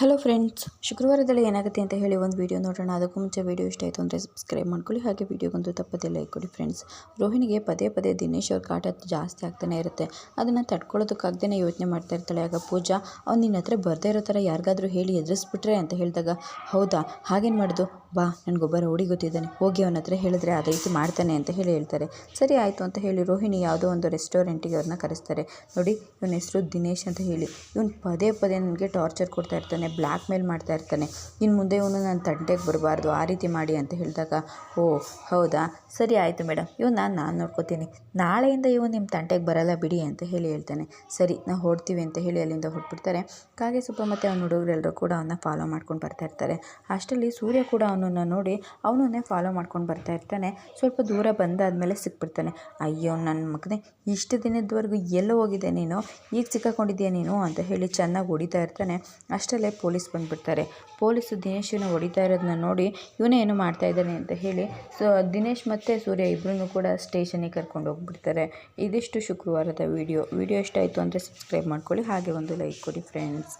Hello friends, ಶುಕ್ರವಾರದಲ್ಲಿ ಏನಾಗುತ್ತೆ ಅಂತ ಹೇಳಿ ಒಂದು ವೀಡಿಯೋ ನೋಡೋಣ. ಅದಕ್ಕೂ ಮುಂಚೆ ವೀಡಿಯೋ ಇಷ್ಟ ಆಯಿತು ಅಂದರೆ ಸಬ್ಸ್ಕ್ರೈಬ್ ಮಾಡ್ಕೊಳ್ಳಿ. ಹಾಗೆ ವೀಡಿಯೋಗೊಂದು ತಪ್ಪದೇ ಲೈಕ್ ಕೊಡಿ ಫ್ರೆಂಡ್ಸ್ ರೋಹಿಣಿಗೆ ಪದೇ ಪದೇ ದಿನೇಶ್ ಅವ್ರ ಕಾಟ ಜಾಸ್ತಿ ಆಗ್ತಾನೆ ಇರುತ್ತೆ. ಅದನ್ನು ತಡ್ಕೊಳ್ಳೋದಕ್ಕಾಗ್ದೇ ಯೋಚನೆ ಮಾಡ್ತಾ ಇರ್ತಾಳೆ. ಆಗ ಪೂಜಾ, ಅವ್ನು ನಿನ್ನ ಹತ್ರ ಬರದೇ ಇರೋ ಥರ ಯಾರಿಗಾದರೂ ಹೇಳಿ ಎದುರಿಸ್ಬಿಟ್ರೆ ಅಂತ ಹೇಳಿದಾಗ, ಹೌದಾ, ಹಾಗೇನು ಮಾಡೋದು? ಬಾ, ನನಗೊಬ್ಬರ ಓಡಿ ಗೊತ್ತಿದ್ದಾನೆ ಹೋಗಿ ಅವನ ಹತ್ರ ಹೇಳಿದ್ರೆ ಅದೇ ರೀತಿ ಮಾಡ್ತಾನೆ ಅಂತ ಹೇಳಿ ಹೇಳ್ತಾರೆ. ಸರಿ ಆಯಿತು ಅಂತ ಹೇಳಿ ರೋಹಿಣಿ ಯಾವುದೋ ಒಂದು ರೆಸ್ಟೋರೆಂಟಿಗೆ ಅವ್ರನ್ನ ಕರೆಸ್ತಾರೆ. ನೋಡಿ, ಇವನ ಹೆಸರು ದಿನೇಶ್ ಅಂತ ಹೇಳಿ. ಇವನು ಪದೇ ಪದೇ ನನಗೆ ಟಾರ್ಚರ್ ಕೊಡ್ತಾ ಇರ್ತಾನೆ. ಬ್ಲ್ಯಾಕ್ ಮೇಲ್ ಮಾಡ್ತಾ ಇರ್ತಾನೆ ಇನ್ನು ಮುಂದೆ ಇವನು ನನ್ನ ತಂಟೆಗೆ ಬರಬಾರ್ದು, ಆ ರೀತಿ ಮಾಡಿ ಅಂತ ಹೇಳಿದಾಗ, ಓ, ಹೌದಾ? ಸರಿ ಆಯಿತು ಮೇಡಮ್ ಇವನು ನಾನು ನಾನು ನೋಡ್ಕೋತೀನಿ. ನಾಳೆಯಿಂದ ಇವನು ನಿಮ್ಮ ತಂಟೆಗೆ ಬರಲ್ಲ ಬಿಡಿ ಅಂತ ಹೇಳಿ ಹೇಳ್ತಾನೆ. ಸರಿ, ನಾವು ಹೊಡ್ತೀವಿ ಅಂತ ಹೇಳಿ ಅಲ್ಲಿಂದ ಹೊರಟ್ಬಿಡ್ತಾರೆ. ಕಾಗೆ ಸುಬ್ಬ ಮತ್ತು ಅವನ ಹುಡುಗರೆಲ್ಲರೂ ಕೂಡ ಅವನ್ನ ಫಾಲೋ ಮಾಡ್ಕೊಂಡು ಬರ್ತಾ ಇರ್ತಾರೆ ಅಷ್ಟರಲ್ಲಿ ಸೂರ್ಯ ಕೂಡ ಅವನನ್ನು ನೋಡಿ ಅವನನ್ನೇ ಫಾಲೋ ಮಾಡ್ಕೊಂಡು ಬರ್ತಾ ಇರ್ತಾನೆ ಸ್ವಲ್ಪ ದೂರ ಬಂದಾದಮೇಲೆ ಸಿಕ್ಬಿಡ್ತಾನೆ. ಅಯ್ಯೋ ನನ್ನ ಮಗನೇ, ಇಷ್ಟು ದಿನದವರೆಗೂ ಎಲ್ಲೋ ಹೋಗಿದೆ ನೀನು, ಈಗ ಸಿಕ್ಕಾಕೊಂಡಿದ್ಯಾ ನೀನು? ಅಂತ ಹೇಳಿ ಚೆನ್ನಾಗಿ ಹೊಡಿತಾ ಇರ್ತಾನೆ ಅಷ್ಟರಲ್ಲೇ ಪೊಲೀಸ್ ಬಂದುಬಿಡ್ತಾರೆ. ಪೊಲೀಸು ದಿನೇಶನ ಹೊಡಿತಾ ಇರೋದನ್ನ ನೋಡಿ ಇವನೇ ಏನು ಮಾಡ್ತಾ ಇದ್ದಾನೆ ಅಂತ ಹೇಳಿ ಸೊ, ದಿನೇಶ್ ಮತ್ತು ಸೂರ್ಯ ಇಬ್ಬರನ್ನು ಕೂಡ ಸ್ಟೇಷನಿಗೆ ಕರ್ಕೊಂಡು ಹೋಗ್ಬಿಡ್ತಾರೆ. ಇದಿಷ್ಟು ಶುಕ್ರವಾರದ ವಿಡಿಯೋ. ವಿಡಿಯೋ ಇಷ್ಟ ಆಯಿತು ಅಂದರೆ ಸಬ್ಸ್ಕ್ರೈಬ್ ಮಾಡ್ಕೊಳ್ಳಿ. ಹಾಗೆ ಒಂದು ಲೈಕ್ ಕೊಡಿ ಫ್ರೆಂಡ್ಸ್.